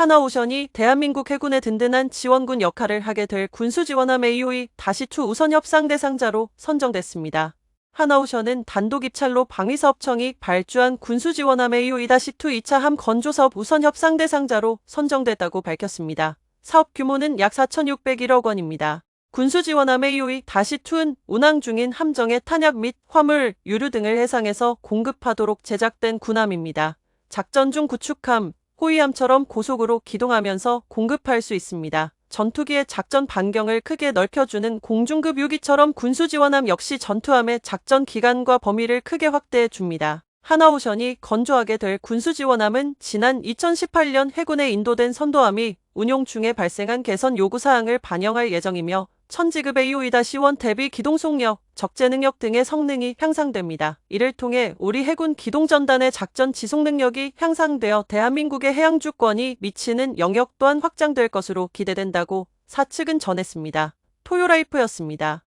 하나오션이 대한민국 해군의 든든한 지원군 역할을 하게 될 군수 지원함 AOE 다시 추 우선 협상 대상자로 선정됐습니다. 하나오션은 단독 입찰로 방위사업청이 발주한 군수 지원함 AOE-2 2차 함 건조 사업 우선 협상 대상자로 선정됐다고 밝혔습니다. 사업 규모는 약 4,601억 원입니다. 군수 지원함 AOE-2는 운항 중인 함정의 탄약 및 화물, 유류 등을 해상에서 공급하도록 제작된 군함입니다. 작전 중 구축함, 호위함처럼 고속으로 기동하면서 공급할 수 있습니다. 전투기의 작전 반경을 크게 넓혀주는 공중급 유기처럼 군수 지원함 역시 전투함의 작전 기간과 범위를 크게 확대해 줍니다. 하나오션이 건조하게 될 군수 지원함은 지난 2018년 해군에 인도된 선도함이 운용 중에 발생한 개선 요구사항을 반영할 예정이며 천지급 AOE-1 대비 기동 속력, 적재 능력 등의 성능이 향상됩니다. 이를 통해 우리 해군 기동전단의 작전 지속 능력이 향상되어 대한민국의 해양 주권이 미치는 영역 또한 확장될 것으로 기대된다고 사측은 전했습니다. 토요라이프였습니다.